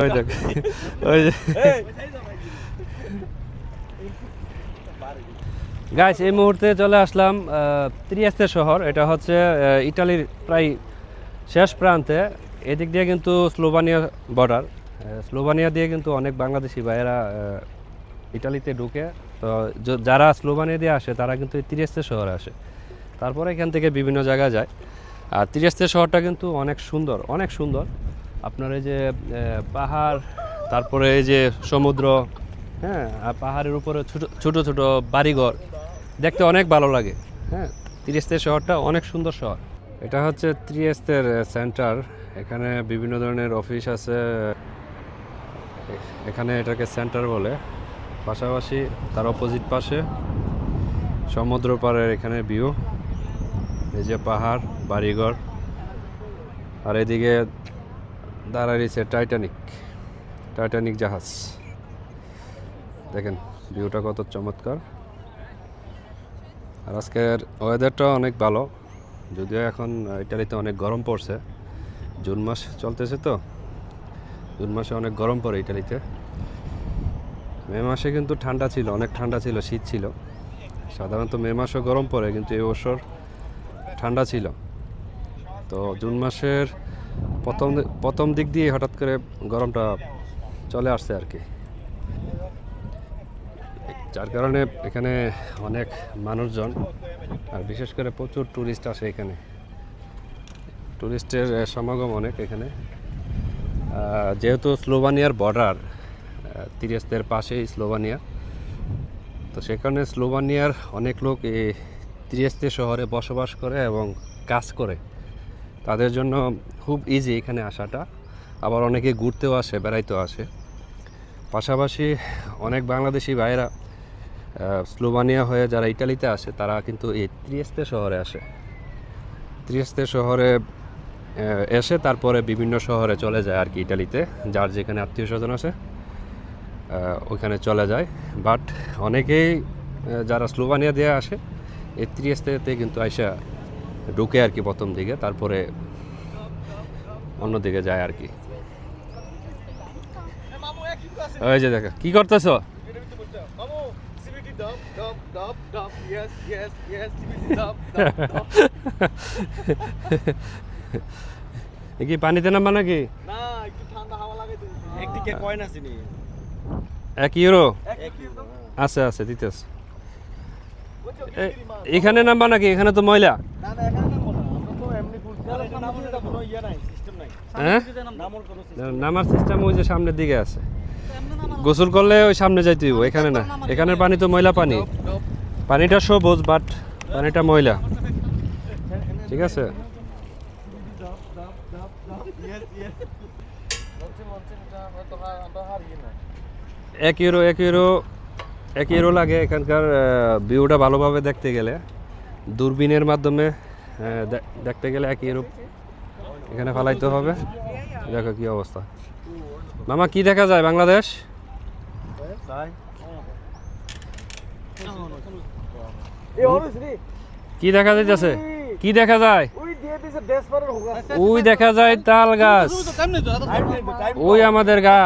ওই দেখ ওই যে। গাইস এই মুহূর্তে চলে আসলাম ত্রিয়েস্তে শহর। এটা হচ্ছে ইটালির প্রায় শেষ প্রান্তে। এদিক দিয়ে কিন্তু স্লোভানিয়া বর্ডার স্লোভানিয়া দিয়ে কিন্তু অনেক বাংলাদেশি ভাইয়েরা ইটালিতে ঢুকে। তো যারা স্লোভানিয়া দিয়ে আসে তারা কিন্তু ত্রিয়েস্তে শহরে আসে। তারপরে এখান থেকে বিভিন্ন জায়গায় যায়। আর ত্রিয়েস্তে শহরটা কিন্তু অনেক সুন্দর অনেক সুন্দর। আপনার এই যে পাহাড় তারপরে এই যে সমুদ্র হ্যাঁ আর পাহাড়ের উপরে ছোট ছোট ছোট বাড়িঘর দেখতে অনেক ভালো লাগে। হ্যাঁ। ত্রিয়েস্তের শহরটা অনেক সুন্দর শহর। এটা হচ্ছে ত্রিয়েস্তের সেন্টার এখানে বিভিন্ন ধরনের অফিস আছে। এখানে এটাকে সেন্টার বলে। পাশাপাশি তার অপোজিট পাশে সমুদ্র পাড়ের এখানে ভিউ। এই যে পাহাড় বাড়িঘর। আর এদিকে দাঁড়াইছে টাইটানিক টাইটানিক জাহাজ। দেখেন ভিউটা কত চমৎকার। আর আজকের ওয়েদারটা অনেক ভালো, যদিও এখন ইটালিতে অনেক গরম পড়ছে। জুন মাস চলতেছে তো, জুন মাসে অনেক গরম পড়ে ইটালিতে। মে মাসে কিন্তু ঠান্ডা ছিল, অনেক ঠান্ডা ছিল, শীত ছিল। সাধারণত মে মাসও গরম পড়ে, কিন্তু এবছর ঠান্ডা ছিল। তো জুন মাসের প্রথম প্রথম দিক দিয়ে হঠাৎ করে গরমটা চলে আসছে আর কি। যার কারণে এখানে অনেক মানুষজন আর বিশেষ করে প্রচুর ট্যুরিস্ট আসে এখানে। টুরিস্টের আহ, সমাগম অনেক এখানে। যেহেতু স্লোভানিয়ার বর্ডার তিরিস্তের পাশেই স্লোভানিয়া। তো সেখানে স্লোভানিয়ার অনেক লোক এই ত্রিয়েস্তে শহরে বসবাস করে এবং কাজ করে। তাদের জন্য খুব ইজি এখানে আসাটা। আবার অনেকে ঘুরতেও আসে, বেড়াইতেও আসে। পাশাপাশি অনেক বাংলাদেশি ভাইয়েরা স্লোভানিয়া হয়ে যারা ইটালিতে আসে, তারা কিন্তু এই ত্রিয়েস্তে শহরে আসে। ত্রিয়েস্তে শহরে এসে তারপরে বিভিন্ন শহরে চলে যায় আর কি ইটালিতে যার যেখানে আত্মীয় স্বজন আছে ওইখানে চলে যায়। বাট অনেকেই যারা স্লোভানিয়া দিয়ে আসে, এই ত্রিয়েস্তেতে কিন্তু আইসা ঢুকে আর কি প্রথম দিকে, তারপরে অন্যদিকে যায় আর কি। ওই যে দেখো, কি করতেছো? কি পানিতে নামবা নাকি? এক ইউরো? আছে আছে, দিতেছে। এখানে নামবা নাকি? এখানে তো ময়লা। ইয়ে হ্যাঁ? নামর সিস্টেম ওই যে সামনের দিকে আছে। গোসল করলে ওই সামনে যাইতে হইব এখানে না। এখানের পানি তো ময়লা পানি। পানিটা সবুজ বাট পানিটা ময়লা। ঠিক আছে? এক ইউরো এক ইউরো এক ইউরো লাগে এখানকার ভিউটা ভালোভাবে দেখতে গেলে। দূরবীনের মাধ্যমে দেখতে গেলে একই ইউরো এখানে ফালাইতে হবে। দেখো কি অবস্থা। মামা কি দেখা যায় বাংলাদেশ? কি দেখা যাইতেছে? কি দেখা যায়? ওই দেখা যায় তাল গাছ। ওই আমাদের গা।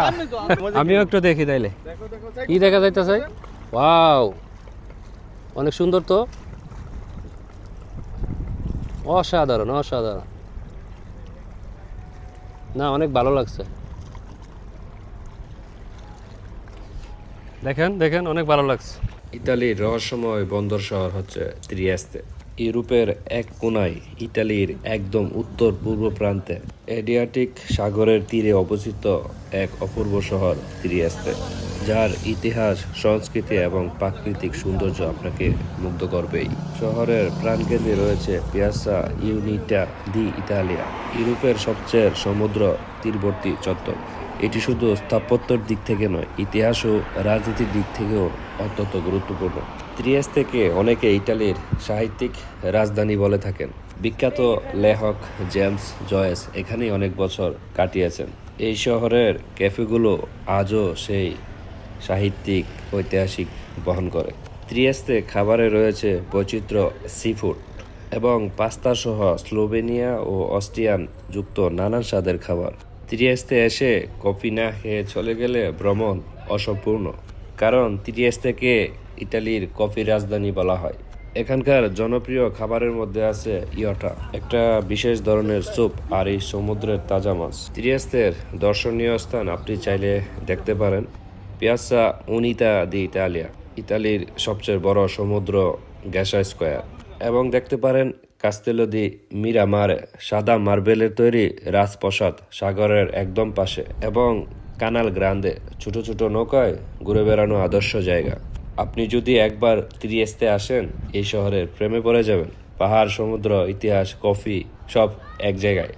আমিও একটু দেখি তাইলে। দেখো দেখো কি দেখা যাইতেছে? ওয়াও অনেক সুন্দর তো। অসাধারণ অসাধারণ। না, অনেক ভালো লাগছে। দেখেন দেখেন, অনেক ভালো লাগছে। ইতালির রহস্যময় বন্দর শহর হচ্ছে ত্রিয়েস্তে। ইউরোপের এক কোনায় ইটালির একদম উত্তর পূর্ব প্রান্তে এডিয়াটিক সাগরের তীরে অবস্থিত এক অপূর্ব শহর ত্রিয়েস্তে, যার ইতিহাস, সংস্কৃতি এবং প্রাকৃতিক সৌন্দর্য আপনাকে মুগ্ধ করবেই। শহরের প্রাণকেন্দ্রে রয়েছে পিয়াসা ইউনিটা দি ইতালিয়া ইউরোপের সবচেয়ে সমুদ্র তীরবর্তী চত্বর। এটি শুধু স্থাপত্যর দিক থেকে নয়, ইতিহাস ও রাজনীতির দিক থেকেও অত্যন্ত গুরুত্বপূর্ণ। ত্রিয়েস থেকে অনেকে ইটালির সাহিত্যিক রাজধানী বলে থাকেন। বিখ্যাত লেখক জেমস জয়েস এখানেই অনেক বছর কাটিয়েছেন। এই শহরের ক্যাফেগুলো আজও সেই সাহিত্যিক, ঐতিহাসিক বহন করে। ত্রিয়েস্তে খাবারে রয়েছে বৈচিত্র্য সি ফুড এবং পাস্তা সহ স্লোভেনিয়া ও অস্ট্রিয়ান যুক্ত নানান স্বাদের খাবার। ত্রিয়েস্তে এসে কফি না খেয়ে চলে গেলে ভ্রমণ অসম্পূর্ণ। কারণ ত্রিয়েস্তেকে ইটালির কফি রাজধানী বলা হয়। এখানকার জনপ্রিয় খাবারের মধ্যে আছে ইয়টা, একটা বিশেষ ধরনের স্যুপ আর এই সমুদ্রের তাজা মাছ। ত্রিয়েস্তের দর্শনীয় স্থান আপনি চাইলে দেখতে পারেন পিয়াসা উনিতা দি ইতালিয়া ইতালির সবচেয়ে বড় সমুদ্র গ্যাসা স্কোয়ার এবং দেখতে পারেন কাস্তেলো দি মিরামারে সাদা মার্বেলের তৈরি রাজপ্রসাদ সাগরের একদম পাশে। এবং কানাল গ্রান্দে। ছোট ছোট নৌকায় ঘুরে বেড়ানো আদর্শ জায়গা। আপনি যদি একবার ত্রিয়েস্তে আসেন, এই শহরের প্রেমে পড়ে যাবেন। পাহাড়, সমুদ্র, ইতিহাস, কফি, সব এক জায়গায়।